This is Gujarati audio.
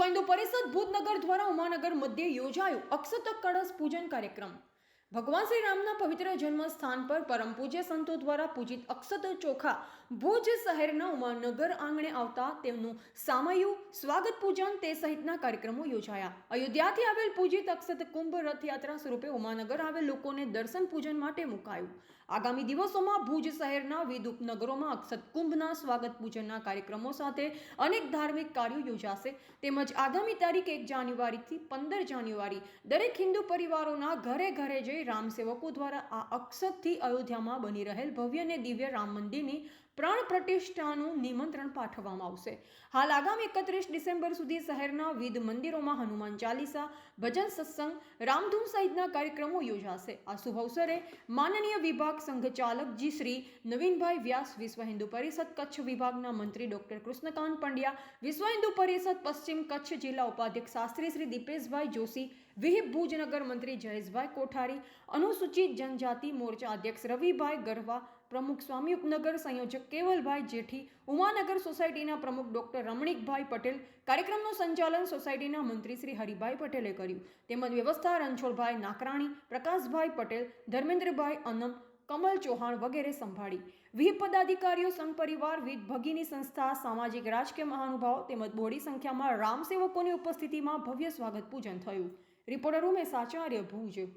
વિશ્વ પરિષદ ભૂતનગર દ્વારા ઉમાનગર મધ્યે યોજાયો અક્ષત કળશ પૂજન કાર્યક્રમ. ભગવાન શ્રી રામના પવિત્ર જન્મ સ્થાન પર પરમ પૂજ્ય સંતો દ્વારા પૂજિત અક્ષત ચોખા ભુજ શહેરના ઉમાનગર આંગણે આવતા તેમનું સામયું સ્વાગત પૂજન તે સહિતના કાર્યક્રમો યોજાયા. અયોધ્યાથી આવેલ પૂજિત અક્ષત કુંભ રથયાત્રા સ્વરૂપે ઉમાનગર આવેલ લોકોને દર્શન પૂજન માટે મુકાયું. આગામી દિવસોમાં ભુજ શહેરના વિવિધ ઉપનગરોમાં અક્ષત કુંભના સ્વાગત પૂજનના કાર્યક્રમો સાથે અનેક ધાર્મિક કાર્યો યોજાશે. તેમજ આગામી તારીખ એક જાન્યુઆરીથી પંદર જાન્યુઆરી દરેક હિન્દુ પરિવારોના ઘરે ઘરે જઈ રામ સેવકો દ્વારા આ અક્ષતથી અયોધ્યામાં બની રહેલ ભવ્ય અને દિવ્ય રામ મંદિરની પ્રાણ પ્રતિષ્ઠાનું નિમંત્રણ પાઠવવામાં આવશે. હાલ આગામી એકત્રીસ ડિસેમ્બર સુધી શહેરના વિવિધ મંદિરોમાં હનુમાન ચાલીસા, ભજન સત્સંગ, રામધૂન સહિતના કાર્યક્રમો યોજાશે. આ શુભ અવસરે માનનીય વિભાગ સંઘચાલક જી શ્રી નવીનભાઈ વ્યાસ વિશ્વ હિન્દુ પરિષદ કચ્છ વિભાગના મંત્રી ડોક્ટર કૃષ્ણકાંત પંડ્યા, વિશ્વ હિન્દુ પરિષદ પશ્ચિમ કચ્છ જિલ્લા ઉપાધ્યક્ષ શાસ્ત્રી શ્રી દીપેશભાઈ જોશી, વિહિપ ભુજનગર મંત્રી જયેશભાઈ કોઠારી, અનુસૂચિત જનજાતિ મોરચા અધ્યક્ષ રવિભાઈ ગરવા, પ્રમુખ સ્વામી ઉપનગર સંયોજક કેવલભાઈ જેઠી, ઉમાનગર સોસાયટીના પ્રમુખ ડોક્ટર રમણીકભાઈ પટેલ, કાર્યક્રમનું સંચાલન સોસાયટીના મંત્રી શ્રી હરિભાઈ પટેલે કર્યું. તેમજ વ્યવસ્થા રણછોડભાઈ નાકરાણી, પ્રકાશભાઈ પટેલ, ધર્મેન્દ્રભાઈ અનમ, કમલ ચૌહાણ વગેરે સંભાળી. વિહ પદાધિકારીઓ સંઘ પરિવાર વિવિધ ભગીની સંસ્થા, સામાજિક રાજકીય મહાનુભાવ તેમજ બોડી સંખ્યામાં રામ સેવકોની ઉપસ્થિતિમાં ભવ્ય સ્વાગત પૂજન થયું. રિપોર્ટર ઉમેશ આચાર્ય ભુજ.